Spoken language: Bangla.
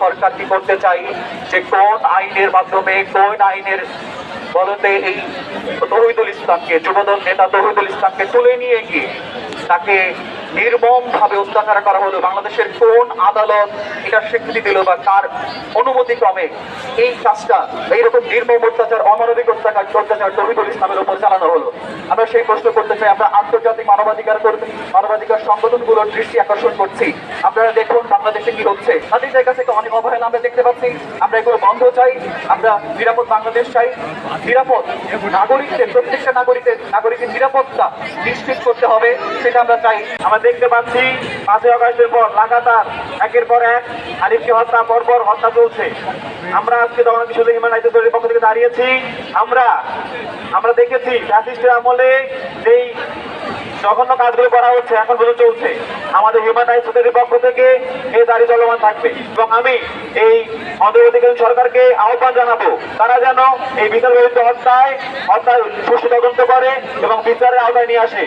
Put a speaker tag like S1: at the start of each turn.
S1: সরকার কি করতে চাই? যে কোন আইনের মাধ্যমে কোন আইনের বলতে এই তহিদুল ইসলামকে, যুবদল নেতা তহিদুল ইসলামকে তুলে নিয়ে গিয়ে তাকে নির্মম ভাবে অত্যাচার করা হলো। বাংলাদেশের কোন আদালত এটা স্বীকৃতি দিল বা কার অনুমতি ক্রমে এই কাজটা, এইরকম নির্মম অত্যাচার, অমানবিক অত্যাচার অত্যাচার তহিদুল ইসলামের উপর চালানো হলো। আমরা সেই প্রশ্ন করতে চাই, আমরা আন্তর্জাতিক মানবাধিকার কর্মী মানবাধিকার সংগঠনগুলোর দৃষ্টি আকর্ষণ করছি। আপনারা দেখুন বাংলাদেশে কি হচ্ছে। তাদের কাছে তো অনেক অবহেলা আমরা দেখতে পাচ্ছি। আমরা এগুলো বন্ধ চাই, আমরা নিরাপদ বাংলাদেশ চাই। নিরাপদ নাগরিকদের, প্রত্যেকটা নাগরিকের নাগরিকের নিরাপত্তা নিশ্চিত করতে হবে, সেটা আমরা চাই।
S2: আমরা দেখতে পাচ্ছি পাঁচই আগস্টের পর লাগাতার একের পর এক আরিফকে হত্যা পর পর হত্যা চলছে। আমরা আজকে শুধু হিউম্যান রাইটস অথরিটির পক্ষ থেকে দাঁড়িয়েছি। আমরা আমরা দেখেছি ফ্যাসিস্টের আমলে যেই জঘন্য কাজগুলো করা হচ্ছে, এখন পর্যন্ত চলছে। আমাদের হিউম্যান রাইটস অথরিটির পক্ষ থেকে এই দাঁড়িয়ে চলমান থাকবে। এবং আমি এই অন্তর্বর্তীকালীন সরকারকে আহ্বান জানাব, তারা যেন এই বিচার হত্যায় হত্যার সুষ্ঠু তদন্ত করে এবং বিচারের আওতায় নিয়ে আসে।